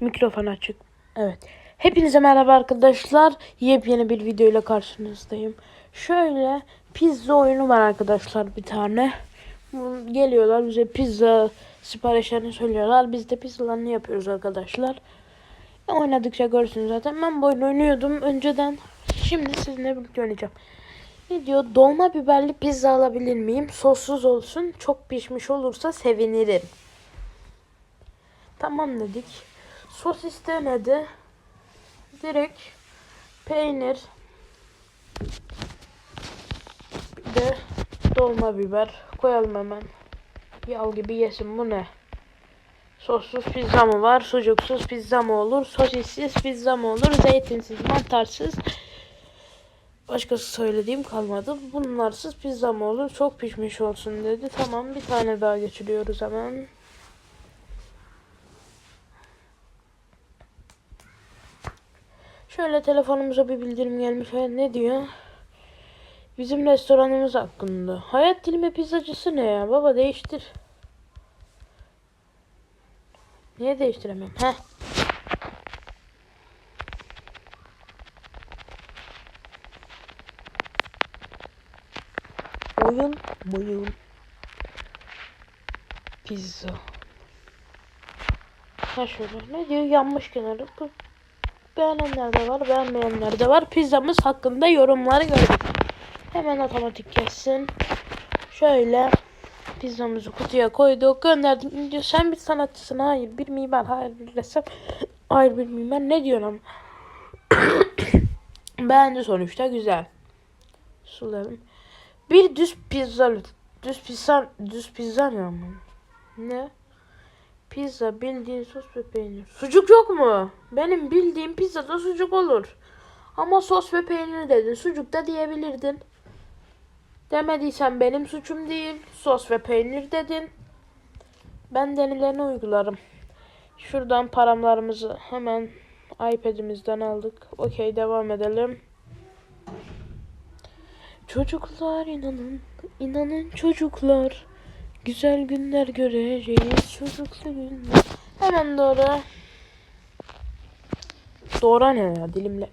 Mikrofon açık. Evet. Hepinize merhaba arkadaşlar. Yepyeni bir video ile karşınızdayım. Şöyle pizza oyunu var arkadaşlar bir tane. Geliyorlar bize pizza siparişlerini söylüyorlar. Biz de pizzalarını yapıyoruz arkadaşlar. E, Oynadıkça görürsünüz zaten. Ben bu oynuyordum önceden. Şimdi sizinle birlikte oynayacağım. Ne diyor? Dolma biberli pizza alabilir miyim? Sossuz olsun. Çok pişmiş olursa sevinirim. Tamam dedik. Sos istemedi. Direkt peynir bir de dolma biber koyalım hemen. Yal gibi yesin bu ne? Sossuz pizza mı var? Sucuksuz pizza mı olur? Sosissiz pizza mı olur? Zeytinsiz, mantarsız. Başkası söylediğim kalmadı. Bunlarsız pizza mı olur? Çok pişmiş olsun dedi. Tamam bir tane daha geçiriyoruz hemen. Şöyle telefonumuza bir bildirim gelmiş. Ne diyor? Bizim restoranımız hakkında. Hayat dilimi pizzacısı ne ya? Baba değiştir. Niye değiştiremem? Heh. Oyun, oyun. Pizza. Ha şöyle. Ne diyor? Yanmış kenarı. Beğenenler de var, beğenmeyenler de var. Pizzamız hakkında yorumları gördük. Hemen otomatik kessin. Şöyle pizzamızı kutuya koyduk, gönderdim. Diyor, sen bir sanatçısın, hayır bir mimar, hayır bir ressam, hayır bir mimar. Ne diyorsun ama? Sonuçta güzel. Sularım. Bir düz pizza. Düz pizza, düz pizza ne? Ne? Pizza bildiğin sos ve peynir. Sucuk yok mu? Benim bildiğim pizzada sucuk olur. Ama sos ve peynir dedin. Sucuk da diyebilirdin. Demediysen benim suçum değil. Sos ve peynir dedin. Ben denileni uygularım. Şuradan paramlarımızı hemen iPad'imizden aldık. Okey devam edelim. Çocuklar inanın, inanın çocuklar. Güzel günler göreceğiz çocuklu günler. Hemen doğru. Doğru ne ya dilimle.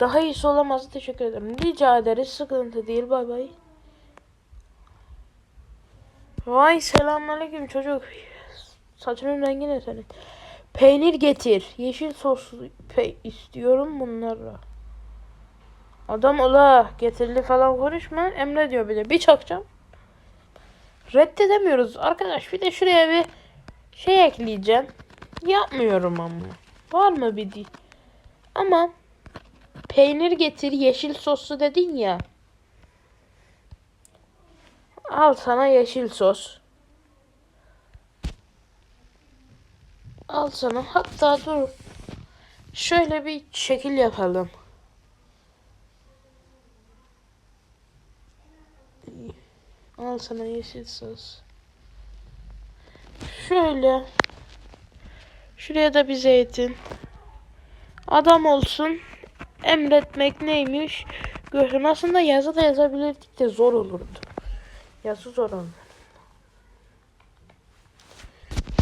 Daha iyisi olamaz teşekkür ederim. Rica ederiz sıkıntı değil bay bay. Vay selamünaleyküm çocuk. Saçının rengi ne senin? Peynir getir. Yeşil soslu pe istiyorum bunlarla. Adam ola getirli falan konuşma. Emre diyor bir de. Bir çakacağım. Reddedemiyoruz arkadaş. Bir de şuraya bir şey ekleyeceğim. Yapmıyorum ama. Var mı bir di? Ama peynir getir yeşil soslu dedin ya. Al sana yeşil sos. Al sana. Hatta dur. Şöyle bir şekil yapalım. Al sana yeşil sos. Şöyle. Şuraya da bir zeytin. Adam olsun. Emretmek neymiş? Görün aslında yazı da yazabilirdik de zor olurdu. Yazı zor olur.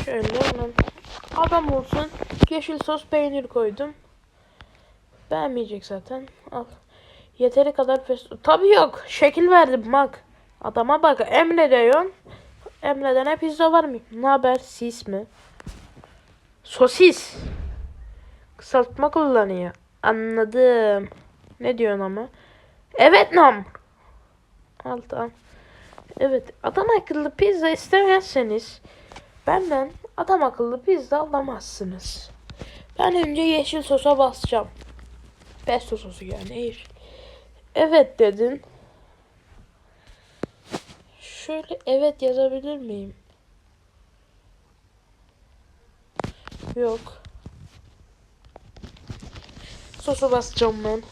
Şöyle hemen adam olsun. Yeşil sos peynir koydum. Beğenmeyecek zaten. Al. Yeteri kadar pesto. Tabii yok. Şekil verdim bak. Adama bak. Emre diyorsun. Emre'den ne pizza var mı? Ne haber? Sis mi? Sosis. Kısaltma kullanıyor. Anladım. Ne diyorsun ama? Evet nam. Al tamam. Evet. Adam akıllı pizza istemezseniz benden adam akıllı pizza alamazsınız. Ben önce yeşil sosa basacağım. Pesto sosu yani. Evet dedin. Şöyle evet yazabilir miyim? Yok. Sosu basacağım ben.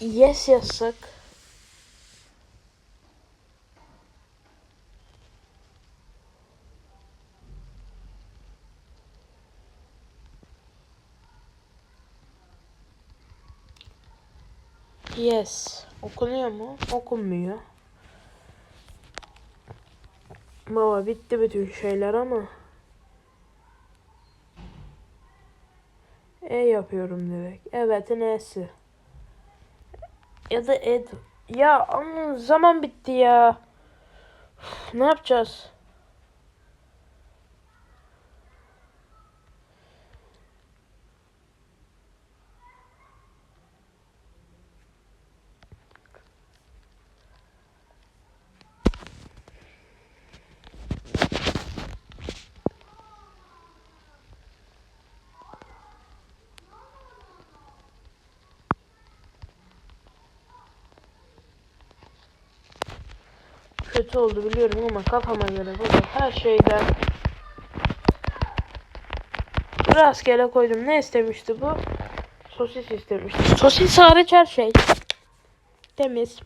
Yes yazsak. Yes. Okunuyor mu? Okunmuyor. Baba bitti bütün şeyler ama. E yapıyorum direkt. Evet'in E'si. Ya da Ed. Ya ama zaman bitti ya. Üf, ne yapacağız? Kötü oldu biliyorum ama kafama göre baba her şeyden rastgele koydum. Ne istemişti bu? Sosis istemişti. Sosis hariç her şey. Temiz.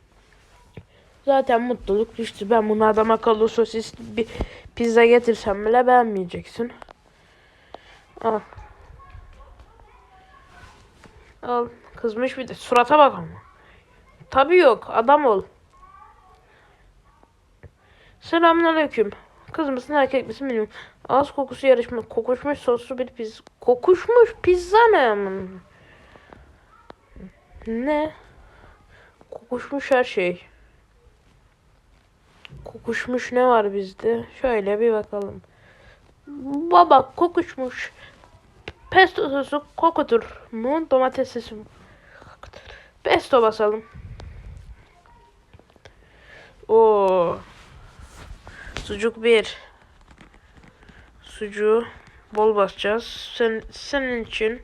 Zaten mutluluk düştü. Ben bunu adam akıllı sosis bir pizza getirsem bile beğenmeyeceksin. Al. Al. Kızmış bir de. Surata bak ama. Tabii yok. Adam ol. Selamünaleyküm. Kız mısın erkek misin bilmiyorum. Ağız kokusu yarışma. Kokuşmuş soslu bir pizza. Kokuşmuş pizza ne amına? Ne? Kokuşmuş her şey. Kokuşmuş ne var bizde? Şöyle bir bakalım. Baba kokuşmuş. Pesto sosu kokutur mu? Domates sosu? Pesto basalım. Oo. Sucuk bir. Sucuğu bol basacağız. Sen, senin için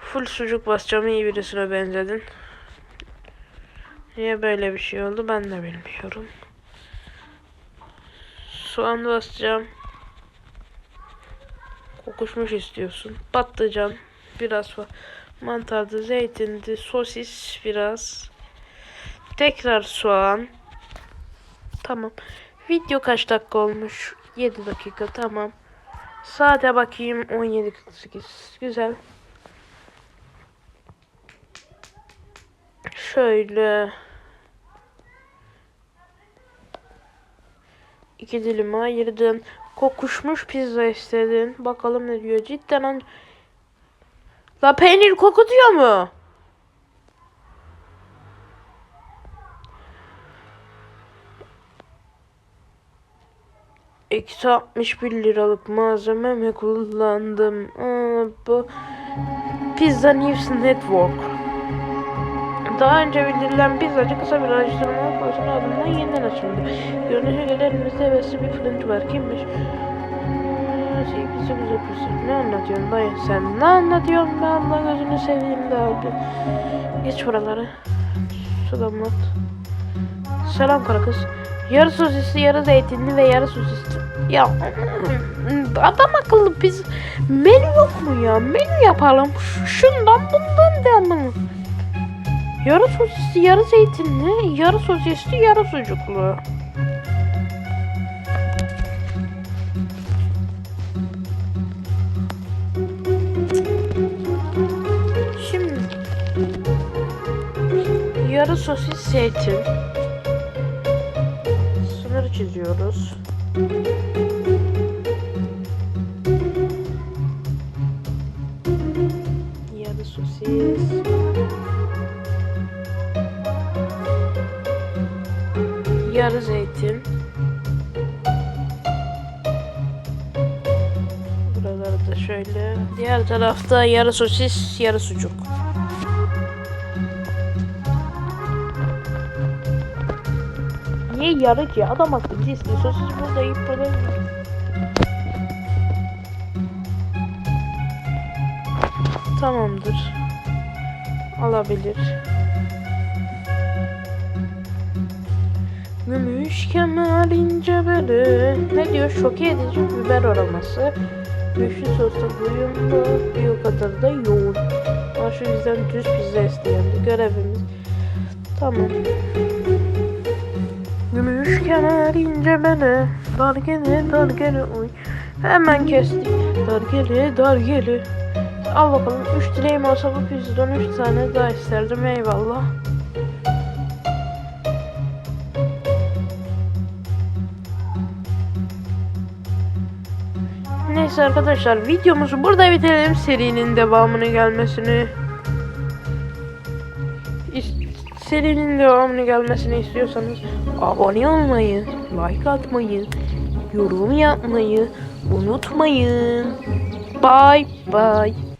full sucuk basacağım. iyi birisine benzedin. Niye böyle bir şey oldu ben de bilmiyorum. Soğan basacağım. Kokuşmuş istiyorsun. Patlıcan biraz var. Mantardı, zeytindi, sosis biraz. Tekrar soğan. Tamam. Video kaç dakika olmuş? 7 dakika tamam. Saate bakayım 17.48. Güzel. Şöyle. iki dilim ayırdın. Kokuşmuş pizza istedin. Bakalım ne diyor. Cidden an... La peynir kokutuyor mu? Eksi 61 liralık malzeme mi kullandım? Aa, bu Pizza News Network. Daha önce bildirilen pizzacı kısa bir araştırma konusunda adından yeniden açıldı. Görünüşe göre elimizde hevesli bir fırıncı var. Kimmiş? Aa, Sevgisi güzel pizza. Ne anlatıyorsun dayı sen? Ne anlatıyorsun be Allah gözünü seveyim de abi. Geç buraları. Su damlat. Selam kara kız. Yarı sosisli, yarı zeytinli ve yarı sosisli. Ya adam akıllı biz menü yok mu ya? Menü yapalım. Şundan bundan de ama. Yarı sosisli, yarı zeytinli, yarı sosisli, yarı sucuklu. Şimdi yarı sosis zeytin. Sınır çiziyoruz. Yarı sosis. Yarı zeytin. Buraları da şöyle. Diğer tarafta yarı sosis, yarı sucuk. Niye yarı ki? Adam akıllı istiyor. Sosis burada burada yiyor. Tamamdır. Alabilir. Gümüş kemer ince beli. Ne diyor? Şok edici biber aroması. Güçlü soslu uyumlu. Bir o kadar da yoğun. Ama şu bizden düz pizza isteyendi. Görevimiz. Tamam. Gel ince beni Dar gele dar gele uy. Hemen kestik Dar gele dar gele. Al bakalım 3 dileğim olsa bu pizzadan 3 tane daha isterdim eyvallah. Neyse arkadaşlar videomuzu burada bitirelim serinin devamını gelmesini. Serinin devamını gelmesini istiyorsanız abone olmayı, like atmayı, yorum yapmayı unutmayın. Bye bye.